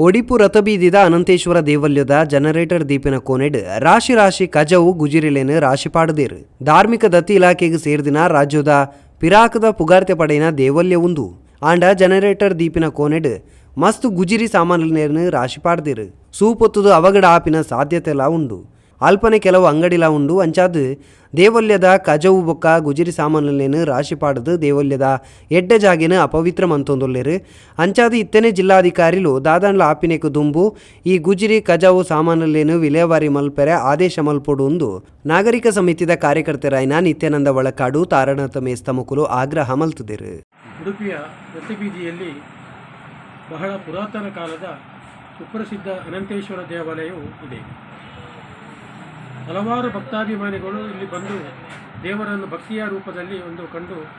ಒಡಿಪು ರಥಬೀದಿದ ಅನಂತೇಶ್ವರ ದೇವಲ್ಯದ ಜನರೇಟರ್ ದೀಪಿನ ಕೋನೆಡ್ ರಾಶಿ ರಾಶಿ ಕಜವು ಗುಜಿರಿಲೇನು ರಾಶಿ ಪಾಡದೇರು. ಧಾರ್ಮಿಕ ದತ್ತಿ ಇಲಾಖೆಗೆ ಸೇರಿದಿನ ರಾಜ್ಯದ ಪಿರಾಕದ ಪುಗಾರ್ತೆ ಪಡೆಯಿನ ದೇವಲ್ಯ ಉಂದು ಆಂಡ ಜನರೇಟರ್ ದೀಪಿನ ಕೋನೆಡ್ ಮಸ್ತ್ ಗುಜಿರಿ ಸಾಮಾನ್ಯ ರಾಶಿ ಪಾಡ್ದೇರು. ಸೂಪೊತ್ತುದು ಅವಘಡ ಆಪಿನ ಸಾಧ್ಯತೆಲ ಉಂಡು. ಅಲ್ಪನೆ ಕೆಲವು ಅಂಗಡಿಲ ಉಂಡು. ಅಂಚಾದ್ ದೇವಲ್ಯದ ಕಜವು ಬೊಕ್ಕ ಗುಜಿರಿ ಸಾಮಾನುಲ್ಲೇನು ರಾಶಿ ಪಾಡದು ದೇವಲ್ಯದ ಎಡ್ಡೆ ಜಾಗಿನ ಅಪವಿತ್ರ ಮಂತೊಂದುಲ್ಲೇರು. ಅಂಚಾದ ಇತ್ತನೇ ಜಿಲ್ಲಾಧಿಕಾರಿಲು ದಾದಾಂಡ್ಲ ಆಪಿನೇಕು ದುಂಬು ಈ ಗುಜಿರಿ ಕಜಾವು ಸಾಮಾನುಲ್ಲೇನು ವಿಲೇವಾರಿ ಮಲ್ಪೆರೆ ಆದೇಶ ಮಲ್ಪೊಡು ಒಂದು ನಾಗರಿಕ ಸಮಿತಿದ ಕಾರ್ಯಕರ್ತರಾಯ್ನ ನಿತ್ಯಾನಂದ ಒಳಕಾಡು ತಾರಣತ ಮೇಸ್ತಮಕುಲು ಆಗ್ರಹ ಮಲ್ತುದಿರು. ಉಡುಪಿಯ ಪ್ರತಿಬೀದಿಯಲ್ಲಿ ಬಹಳ ಪುರಾತನ ಕಾಲದ ಸುಪ್ರಸಿದ್ಧ ಅನಂತೇಶ್ವರ ದೇವಾಲಯವು ಇದೆ. ಹಲವಾರು ಭಕ್ತಾಭಿಮಾನಿಗಳು ಇಲ್ಲಿ ಬಂದು ದೇವರನ್ನು ಭಕ್ತಿಯ ರೂಪದಲ್ಲಿ ಒಂದು ಕಂಡು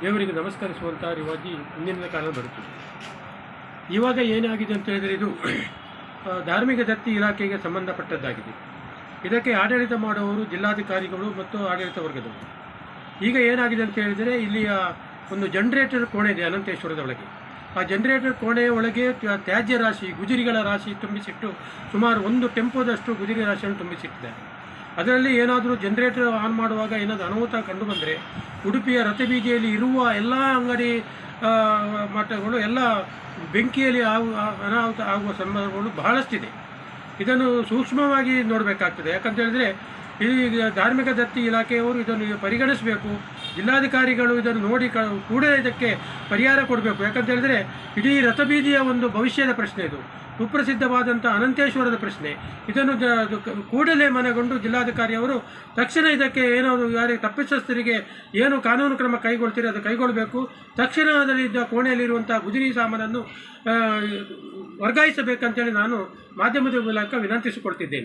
ದೇವರಿಗೆ ನಮಸ್ಕರಿಸುವಂಥ ರಿವಾಜಿ ಹಿಂದಿನ ಕಾಲ ಬರುತ್ತದೆ. ಇವಾಗ ಏನಾಗಿದೆ ಅಂತ ಹೇಳಿದರೆ ಇದು ಧಾರ್ಮಿಕ ದತ್ತಿ ಇಲಾಖೆಗೆ ಸಂಬಂಧಪಟ್ಟದ್ದಾಗಿದೆ. ಇದಕ್ಕೆ ಆಡಳಿತ ಮಾಡುವವರು ಜಿಲ್ಲಾಧಿಕಾರಿಗಳು ಮತ್ತು ಆಡಳಿತ ವರ್ಗದವರು. ಈಗ ಏನಾಗಿದೆ ಅಂತ ಹೇಳಿದರೆ ಇಲ್ಲಿಯ ಒಂದು ಜನರೇಟರ್ ಕೋಣೆ ಇದೆ ಅನಂತೇಶ್ವರದ ಒಳಗೆ. ಆ ಜನರೇಟರ್ ಕೋಣೆಯ ಒಳಗೆ ತ್ಯ- ತ್ಯಾಜ್ಯ ರಾಶಿ, ಗುಜರಿಗಳ ರಾಶಿ ತುಂಬಿಸಿಟ್ಟು ಸುಮಾರು ಒಂದು ಟೆಂಪೋದಷ್ಟು ಗುಜರಿ ರಾಶಿಯನ್ನು ತುಂಬಿಸಿಟ್ಟಿದ್ದಾರೆ. ಅದರಲ್ಲಿ ಏನಾದರೂ ಜನರೇಟರ್ ಆನ್ ಮಾಡುವಾಗ ಏನಾದರೂ ಅನಾಹುತ ಕಂಡು ಬಂದರೆ, ಉಡುಪಿಯ ರಥಬೀದಿಯಲ್ಲಿ ಇರುವ ಎಲ್ಲ ಅಂಗಡಿ ಮಟ್ಟಗಳು ಎಲ್ಲ ಬೆಂಕಿಯಲ್ಲಿ ಆಗುವ ಅನಾಹುತ ಆಗುವ ಸಂದರ್ಭಗಳು ಬಹಳಷ್ಟಿದೆ. ಇದನ್ನು ಸೂಕ್ಷ್ಮವಾಗಿ ನೋಡಬೇಕಾಗ್ತದೆ. ಯಾಕಂತ ಹೇಳಿದರೆ ಈ ಧಾರ್ಮಿಕ ದತ್ತಿ ಇಲಾಖೆಯವರು ಇದನ್ನು ಪರಿಗಣಿಸಬೇಕು. ಜಿಲ್ಲಾಧಿಕಾರಿಗಳು ಇದನ್ನು ನೋಡಿ ಕೂಡಲೇ ಇದಕ್ಕೆ ಪರಿಹಾರ ಕೊಡಬೇಕು. ಯಾಕಂತ ಹೇಳಿದ್ರೆ ಇಡೀ ರಥಬೀದಿಯ ಒಂದು ಭವಿಷ್ಯದ ಪ್ರಶ್ನೆ ಇದು. ಸುಪ್ರಸಿದ್ಧವಾದಂಥ ಅನಂತೇಶ್ವರದ ಪ್ರಶ್ನೆ. ಇದನ್ನು ಕೂಡಲೇ ಮನೆಗೊಂಡು ಜಿಲ್ಲಾಧಿಕಾರಿಯವರು ತಕ್ಷಣ ಇದಕ್ಕೆ ಏನೋ ಯಾರಿಗೆ ತಪ್ಪಿತಸ್ಥರಿಗೆ ಏನು ಕಾನೂನು ಕ್ರಮ ಕೈಗೊಳ್ತೀರಿ ಅದು ಕೈಗೊಳ್ಳಬೇಕು ತಕ್ಷಣ ಅದರಲ್ಲಿದ್ದ ಕೋಣೆಯಲ್ಲಿರುವಂಥ ಗುಜರಿ ಸಾಮಾನನ್ನು ವರ್ಗಾಯಿಸಬೇಕಂತೇಳಿ ನಾನು ಮಾಧ್ಯಮದ ಮೂಲಕ ವಿನಂತಿಸಿಕೊಳ್ತಿದ್ದೇನೆ